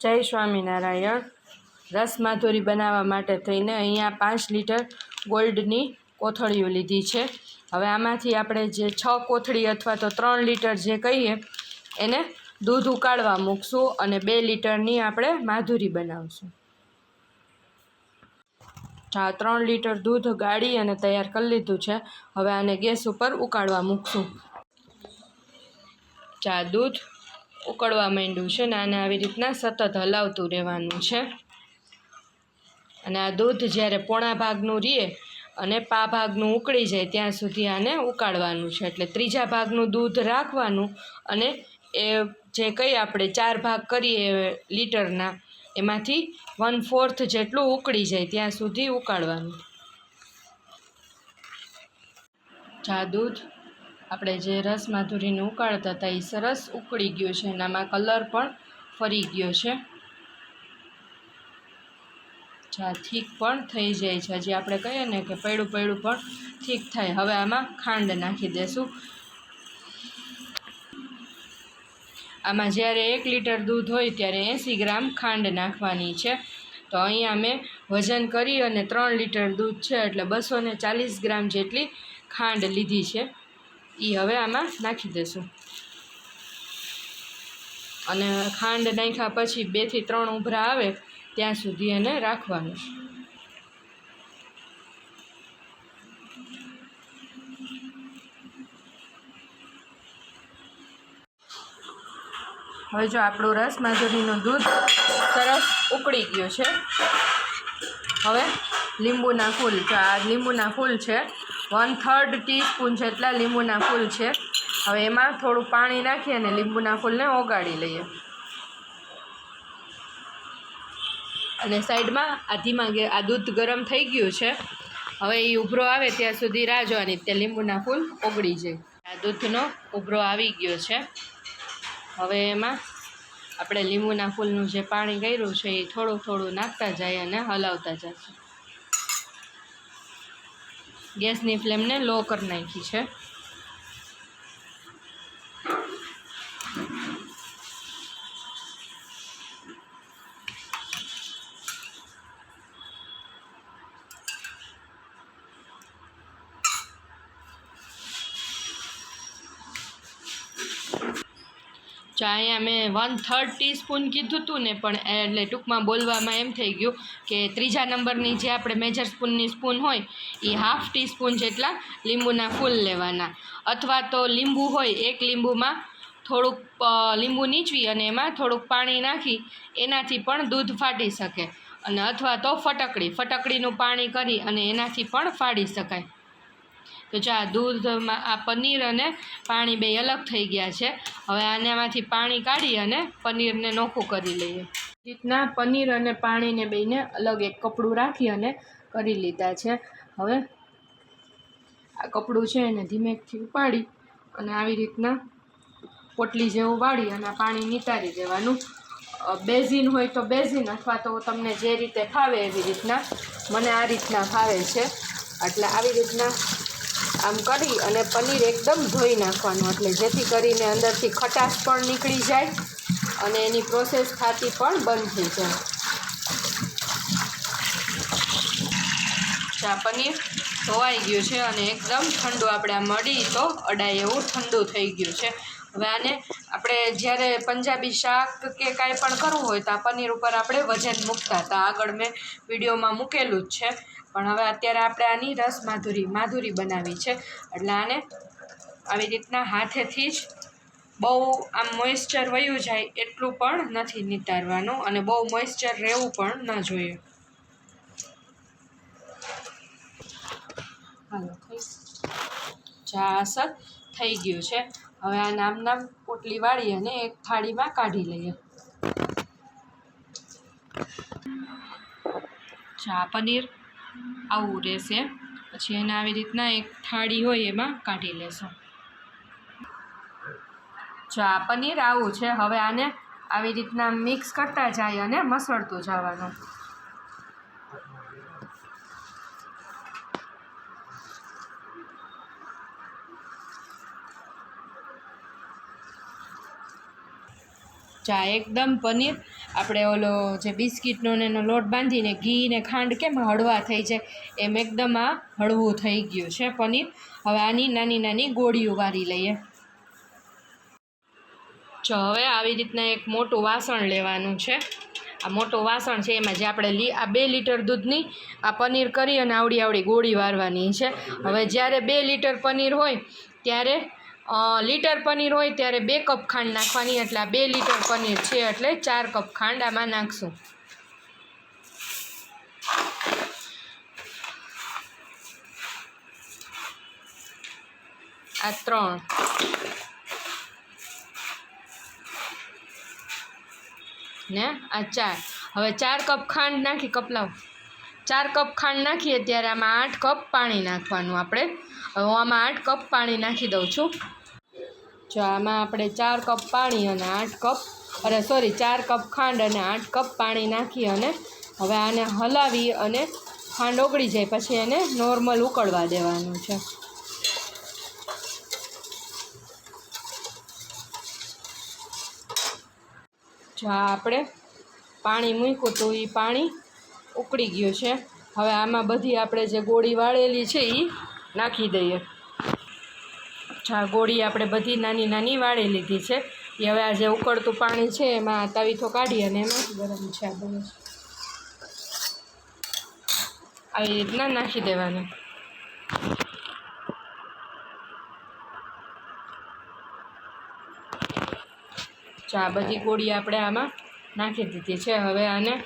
જય સ્વામિનારાયણ. રસ માધુરી બનાવવા માટે થઈને અહીંયા પાંચ લીટર ગોલ્ડની કોથળીઓ લીધી છે. હવે આમાંથી આપણે જે છ કોથળી અથવા તો ત્રણ લીટર જે કહીએ, એને દૂધ ઉકાળવા મૂકશું અને બે લીટરની આપણે માધુરી બનાવશું. હા, ત્રણ લીટર દૂધ ગાળી અને તૈયાર કરી લીધું છે. હવે આને ગેસ ઉપર ઉકાળવા મૂકશું. ચા દૂધ ઉકળવા માંડ્યું છે ને આને આવી રીતના સતત હલાવતું રહેવાનું છે. અને આ દૂધ જ્યારે પોણા ભાગનું રીએ અને પા ભાગનું ઉકળી જાય ત્યાં સુધી આને ઉકાળવાનું છે. એટલે ત્રીજા ભાગનું દૂધ રાખવાનું અને એ જે કંઈ આપણે ચાર ભાગ કરીએ લીટરના, એમાંથી વન ફોર્થ જેટલું ઉકળી જાય ત્યાં સુધી ઉકાળવાનું. ચા દૂધ આપણે જે રસ માધુરીને ઉકાળતા હતા એ સરસ ઉકળી ગયો છે એનામાં કલર પણ ફરી ગયો છે. ચા થીક પણ થઈ જાય છે. હજી આપણે કહીએ ને કે પૈડું પૈડું પણ ઠીક થાય. હવે આમાં ખાંડ નાખી દેશું. આમાં જ્યારે એક લીટર દૂધ હોય ત્યારે એંસી ગ્રામ ખાંડ નાખવાની છે. તો અહીંયા મેં વજન કરી અને ત્રણ લીટર દૂધ છે. એટલે બસો ચાલીસ ગ્રામ જેટલી ખાંડ લીધી છે. એ હવે આમાં નાખી દેશું. અને ખાંડ નાખ્યા પછી બેથી ત્રણ ઉભરા આવે ત્યાં સુધી એને રાખવાનું. હવે જો આપણું રસ માધુરીનું દૂધ સરસ ઉકળી ગયું છે. હવે લીંબુના ફૂલ, જો આ લીંબુના ફૂલ છે વન થર્ડ ટીસ્પૂન જેટલા લીંબુના ફૂલ છે. હવે એમાં થોડું પાણી નાખી અને લીંબુના ફૂલને ઓગાળી લઈએ. અને સાઈડમાં આ ધીમા આ દૂધ ગરમ થઈ ગયું છે. હવે એ ઉભરો આવે ત્યાં સુધી રાહ જોવાની તે લીંબુના ફૂલ ઓગળી જાય. આ દૂધનો ઉભરો આવી ગયો છે. હવે એમાં આપણે લીંબુના ફૂલનું જે પાણી કર્યું છે એ થોડું થોડું નાખતા જાય અને હલાવતા જશે. ગેસની ફ્લેમને લો કરી નાખી છે. અહીંયા મેં વન થર્ડ ટીસ્પૂન કીધું હતું ને પણ એટલે ટૂંકમાં બોલવામાં એમ થઈ ગયું કે ત્રીજા નંબરની જે આપણે મેજર સ્પૂનની સ્પૂન હોય એ હાફ ટીસ્પૂન જેટલા લીંબુના ફૂલ લેવાના. અથવા તો લીંબુ હોય, એક લીંબુમાં થોડુંક લીંબુ નીચવી અને એમાં થોડુંક પાણી નાખી, એનાથી પણ દૂધ ફાટી શકે. અને અથવા તો ફટકડી, ફટકડીનું પાણી કરી અને એનાથી પણ ફાડી શકાય. તો ચા દૂધમાં, આ પનીર અને પાણી બે અલગ થઈ ગયા છે, હવે આનામાંથી પાણી કાઢી અને પનીરને નોખું કરી લઈએ. રીતના પનીર અને પાણીને બેને અલગ એક કપડું રાખી અને કરી લીધા છે. હવે આ કપડું છે એને ધીમેથી ઉપાડી અને આવી રીતના પોટલી જેવું વાળી અને પાણી નિતારી દેવાનું. બેઝિન હોય તો બેઝિન અથવા તો તમને જે રીતે ફાવે એવી રીતના. મને આ રીતના ફાવે છે. એટલે આવી રીતના આમ કરી અને પનીર એકદમ ધોઈ નાખવાનું. એટલે જેથી કરીને અંદરથી ખટાશ પણ નીકળી જાય અને એની પ્રોસેસ થતી પણ બંધ થઈ જાય. ચા પનીર. ધોવાઈ ગયું છે અને એકદમ ઠંડુ આપણે આ મળી તો અડાય એવું ઠંડુ થઈ ગયું છે. હવે આને આપણે જ્યારે પંજાબી શાક કે કાંઈ પણ કરવું હોય તો આ પનીર ઉપર આપણે વજન મૂકતા. હતા આગળ મેં વિડીયોમાં મૂકેલું જ છે. પણ હવે અત્યારે આપણે આની રસ માધુરી માધુરી બનાવી છે. એટલે આને આવી રીતના હાથેથી જ બહુ આમ મોઇશ્ચર વયું જાય એટલું પણ નથી નિતારવાનું અને બહુ મોઇશ્ચર રહેવું પણ ન જોઈએ. હાલો થઈ ચા અસર થઈ ગયું છે. હવે આ નામ નામ પોટલી વાળી અને એક થાળીમાં કાઢી લઈએ. ચા પનીર આવું રહેશે. પછી એને આવી રીતના એક થાળી હોય એમાં કાઢી લેશું. ચા પનીર આવું છે. હવે આને આવી રીતના મિક્સ કરતા જાય અને મસળતું જવાનું. ચા એકદમ પનીર. આપણે ઓલો જે બિસ્કિટનો ને એનો લોટ બાંધીને ઘી ને ખાંડ કેમ હળવા થઈ જાય એમ એકદમ આ હળવું થઈ ગયું છે પનીર. હવે આની નાની નાની ગોળીઓ વારી લઈએ. જો હવે આવી રીતના એક મોટું વાસણ લેવાનું છે. આ મોટું વાસણ છે એમાં જે આપણે લી, આ બે લીટર દૂધની આ પનીર કરી અને આવડી આવડી ગોળી વારવાની છે. હવે જ્યારે બે લીટર પનીર હોય ત્યારે લીટર પનીર હોય ત્યારે બે કપ ખાંડ નાખવાની, એટલે બે લીટર પનીર છે એટલે ચાર કપ ખાંડ આમાં નાખશું. આ ત્રણ. ને આ ચાર. હવે ચાર કપ ખાંડ નાખી કપલાવ ચાર કપ ખાંડ નાખીએ ત્યારે આમાં આઠ કપ પાણી નાખવાનું આપણે. હવે હું આમાં આઠ કપ પાણી નાખી દઉં છું. જો આમાં આપણે ચાર કપ પાણી અને આઠ કપ, અરે સોરી ચાર કપ ખાંડ અને આઠ કપ પાણી નાખી અને હવે આને હલાવી અને ખાંડ ઓગળી જાય, પછી એને નોર્મલ ઉકળવા દેવાનું છે. જો આપણે પાણી મૂક્યું તો એ પાણી ઉકળી ગયું છે. હવે આમાં બધી આપણે જે ગોળી વાળેલી છે એ નાખી દઈએ. ગોળી આપણે બધી નાની નાની વાળી લીધી છે. એ હવે આ જે ઉકળતું પાણી છે, એમાં તવીથો કાઢી અને એમાં ગરમ છે આ બધું. આવી રીતના નાખી દેવાનું. ચા બધી ગોળી આપણે આમાં નાખી દીધી છે. હવે આને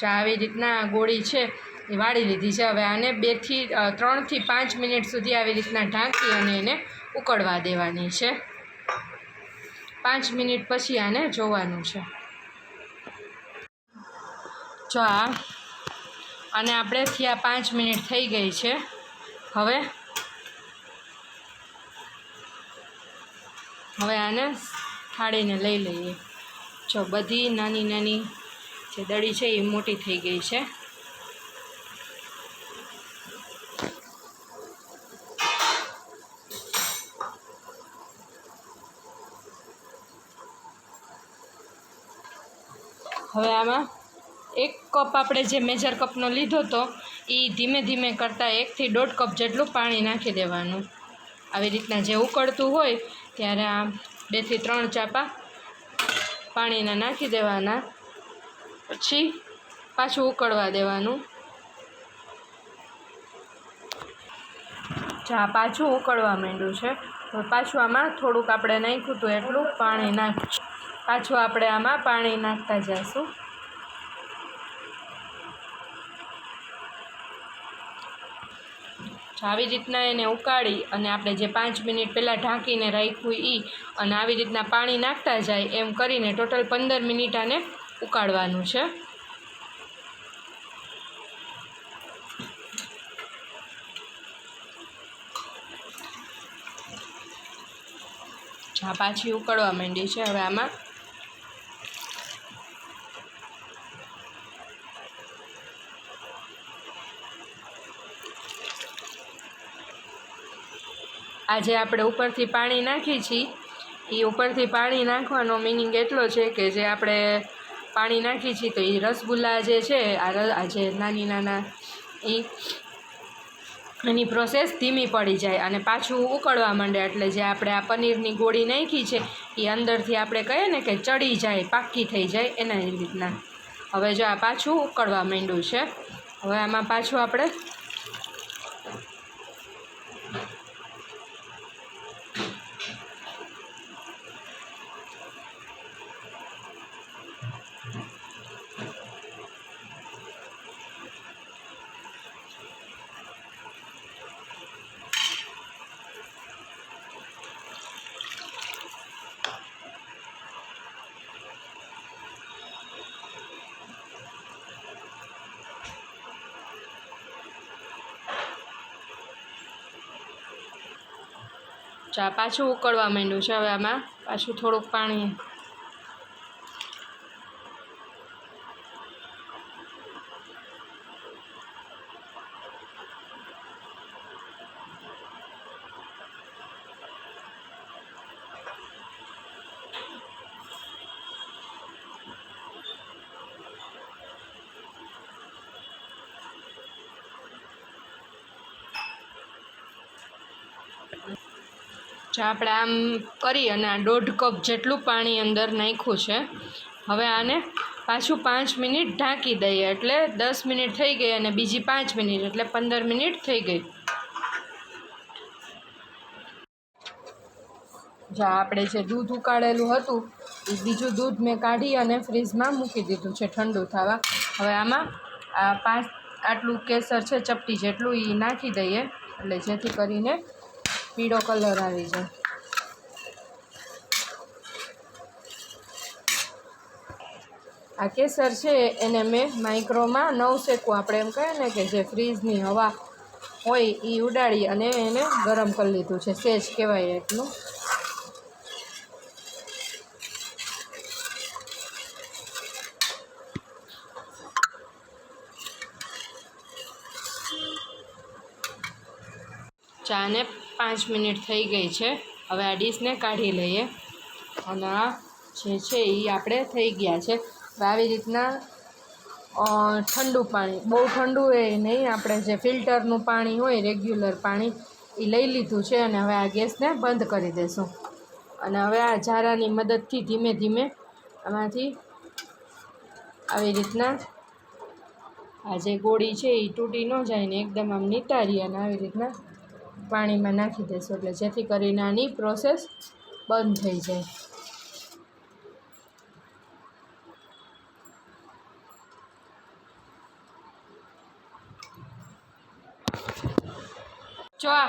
ચા આવી રીતના ગોળી છે એ વાળી લીધી છે. હવે આને બેથી ત્રણથી પાંચ મિનિટ સુધી આવી રીતના ઢાંકી અને એને ઉકળવા દેવાની છે. પાંચ મિનિટ પછી આને જોવાનું છે. જો આ અને આપણે થયા પાંચ મિનિટ થઈ ગઈ છે. હવે હવે આને થાળીને લઈ લઈએ. જો બધી નાની નાની જે દડી છે એ મોટી થઈ ગઈ છે. હવે આમાં એક કપ આપણે જે મેજર કપનો લીધો હતો એ ધીમે ધીમે કરતાં એકથી દોઢ કપ જેટલું પાણી નાખી દેવાનું. આવી રીતના જે ઉકળતું હોય, ત્યારે આ બેથી ત્રણ ચાપા પાણીના નાખી દેવાના. પછી પાછું ઉકળવા દેવાનું. ચા પાછું ઉકળવા માંડ્યું છે. તો પાછું આમાં થોડુંક આપણે નાખ્યું હતું એટલું પાણી નાખ પાછું આપણે આમાં પાણી નાખતા જઈશું આવી રીતના એને ઉકાળી અને આપણે જે પાંચ મિનિટ પહેલાં ઢાંકીને રાખ્યું એ અને આવી રીતના પાણી નાખતા જાય એમ કરીને ટોટલ પંદર મિનિટ આને ઉકાળવાનું છે. ચા પાછી ઉકળવા માંડી છે હવે આમાં. આજે આપણે ઉપરથી પાણી નાખી છીએ એ ઉપરથી પાણી નાખવાનો મિનિંગ એટલો છે કે જે આપણે પાણી નાખી છીએ તો એ રસગુલ્લા જે છે, આ જે નાની નાના એ એની પ્રોસેસ ધીમી પડી જાય અને પાછું ઉકળવા માંડે. એટલે જે આપણે આ પનીરની ગોળી નાખી છે એ અંદરથી આપણે કહીએ ને કે ચડી જાય, પાકી થઈ જાય એના રીતના. હવે જો આ પાછું ઉકળવા માંડ્યું છે, હવે આમાં પાછું આપણે ચા પાછું ઉકળવા માંડ્યું છે હવે આમાં પાછું થોડુંક પાણી Thank you. જો આપણે આમ કરી અને આ દોઢ કપ જેટલું પાણી અંદર નાખ્યું છે, હવે આને પાછું પાંચ મિનિટ ઢાંકી દઈએ. એટલે દસ મિનિટ થઈ ગઈ અને બીજી પાંચ મિનિટ, એટલે પંદર મિનિટ થઈ ગઈ. જો આપણે જે દૂધ ઉકાળેલું હતું, એ બીજું દૂધ મેં કાઢી અને ફ્રીજમાં મૂકી દીધું છે ઠંડુ થવા. હવે આમાં આ પાંચ આટલું કેસર છે, ચપટી જેટલું એ નાખી દઈએ. એટલે જેથી કરીને પીળો કલર આવી જાય. આ કેસર છે એને મેં માઇક્રોમાં નવ શેકું. આપણે એમ કહીએ ને કે જે ફ્રીજની હવા હોય એ ઉડાડી અને એને ગરમ કરી લીધું છે. સેજ કહેવાય એટલું. ચાને પાંચ મિનિટ થઈ ગઈ છે. હવે આ ડીશને કાઢી લઈએ. અને આ જે છે એ આપણે થઈ ગયા છે. હવે આવી રીતના ઠંડુ પાણી, બહુ ઠંડુ એ નહીં, આપણે જે ફિલ્ટરનું પાણી હોય, રેગ્યુલર પાણી, એ લઈ લીધું છે અને હવે આ ગેસને બંધ કરી દઈશું અને હવે આ ઝારાની મદદથી ધીમે ધીમે આમાંથી આવી રીતના આ જે ગોળી છે એ તૂટી ન જાય ને એકદમ આમ નિતારી અને આવી રીતના પાણીમાં નાખી દેશું એટલે જેથી કરીને આની પ્રોસેસ બંધ થઈ જાય. જો આ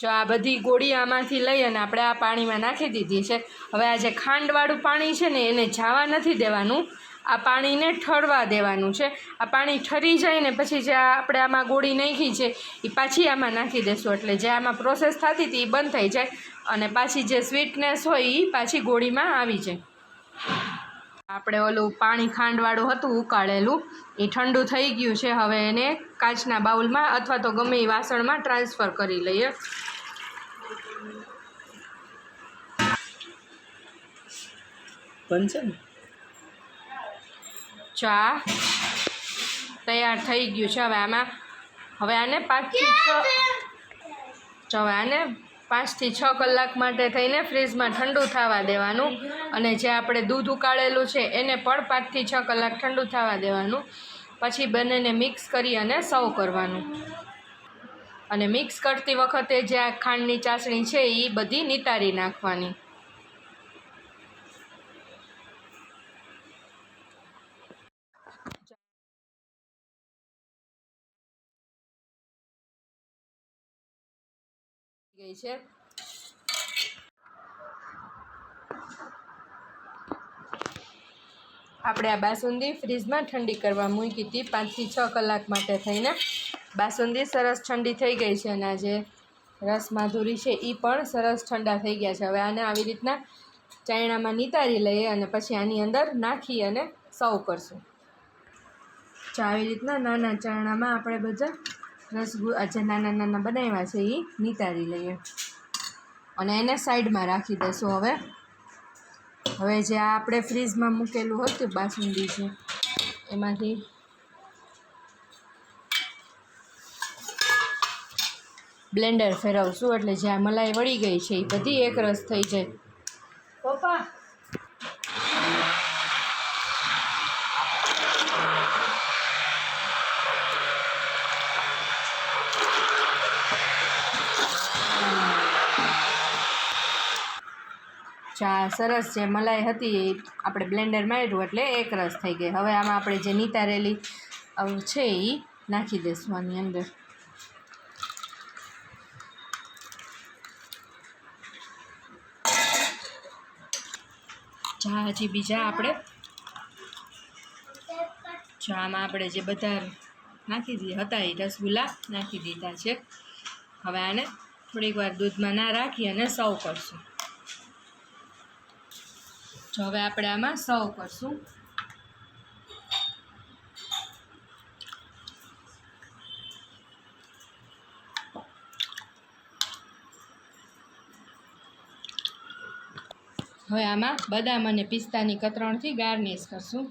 જો આ બધી ગોળી આમાંથી લઈ અને આપણે આ પાણીમાં નાખી દીધી છે. હવે આ જે ખાંડવાળું પાણી છે ને એને જાવા નથી દેવાનું. આ પાણીને ઠરવા દેવાનું છે. આ પાણી ઠરી જાય ને પછી જે આપણે આમાં ગોળી નાખી છે, એ પાછી આમાં નાખી દેશું. એટલે જે આમાં પ્રોસેસ થતી હતી એ બંધ થઈ જાય અને પાછી જે સ્વીટનેસ હોય એ પાછી ગોળીમાં આવી જાય. આપણે ઓલું પાણી ખાંડવાળું હતું, ઉકાળેલું, એ ઠંડુ થઈ ગયું છે. હવે એને કાચના બાઉલમાં અથવા તો ગમે એ વાસણમાં ટ્રાન્સફર કરી લઈએ. બનશે ને? ચા તૈયાર થઈ ગયું છે હવે આમાં. હવે આને પાંચથી છ હવે આને પાંચથી છ કલાક માટે થઈને ફ્રીજમાં ઠંડુ થવા દેવાનું. અને જે આપણે દૂધ ઉકાળેલું છે એને પણ પાંચથી છ કલાક ઠંડુ થવા દેવાનું. પછી બંનેને મિક્સ કરી અને સર્વ કરવાનું. અને મિક્સ કરતી વખતે જે આ ખાંડની ચાસણી છે એ બધી નિતારી નાખવાની. ગઈ છે. આપણે આ બાસુંદી ફ્રીજમાં ઠંડી કરવા મૂકી હતી, પાંચથી છ કલાક માટે થઈને. બાસુંદી સરસ ઠંડી થઈ ગઈ છે અને આજે રસ માધુરી છે એ પણ સરસ ઠંડા થઈ ગયા છે. હવે આને આવી રીતના ચાયણામાં નિતારી લઈએ અને પછી આની અંદર નાખી અને સર્વ કરશું. આવી રીતના નાના ચાયણામાં આપણે બધા રસગુ જે નાના નાના બનાવ્યા છે એ નિતારી લઈએ. અને એને સાઈડમાં રાખી દઈશું હવે. હવે જે આપણે ફ્રીજમાં મૂકેલું હતું બાસુંદી છે, એમાંથી બ્લેન્ડર ફેરવશું, એટલે જે આ મલાઈ વળી ગઈ છે એ બધી એક રસ થઈ જાય. પપ્પા ચા સરસ જે મલાઈ હતી એ આપણે બ્લેન્ડર માર્યું એટલે એક રસ થઈ ગઈ. હવે આમાં આપણે જે નિતારેલી છે એ નાખી દઈશું આની અંદર. ચા હજી બીજા આપણે ચામાં આપણે જે બધા નાખી દીધા હતા એ રસગુલ્લા નાખી દીધા છે. હવે આને થોડીક વાર દૂધમાં ના રાખી અને સર્વ કરશું. જો હવે આપણે આમાં સર્વ કરશું. હવે આમાં બદામ અને પિસ્તાની કતરણથી ગાર્નિશ કરશું.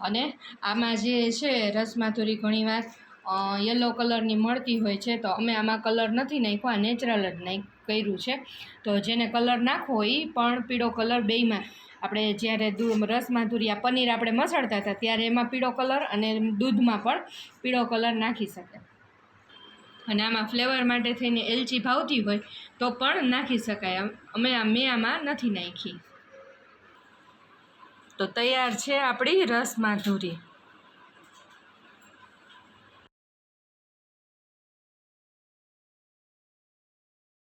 અને આમાં જે છે રસમાધુરી ઘણીવાર યલો કલરની મળતી હોય છે તો અમે આમાં કલર નથી નાખ્યો આ નેચરલ જ નાખ, કર્યું છે. તો જેને કલર નાખવો એ પણ પીળો કલર બેયમાં. આપણે જ્યારે રસમાં ધુરિયા પનીર આપણે મસળતા હતા, ત્યારે એમાં પીળો કલર અને દૂધમાં પણ પીળો કલર નાખી શકે. અને આમાં ફ્લેવર માટે થઈને એલચી ભાવતી હોય તો પણ નાખી શકાય. અમે આ મેં આમાં નથી નાખી. તો તૈયાર છે આપણી રસ માધુરી.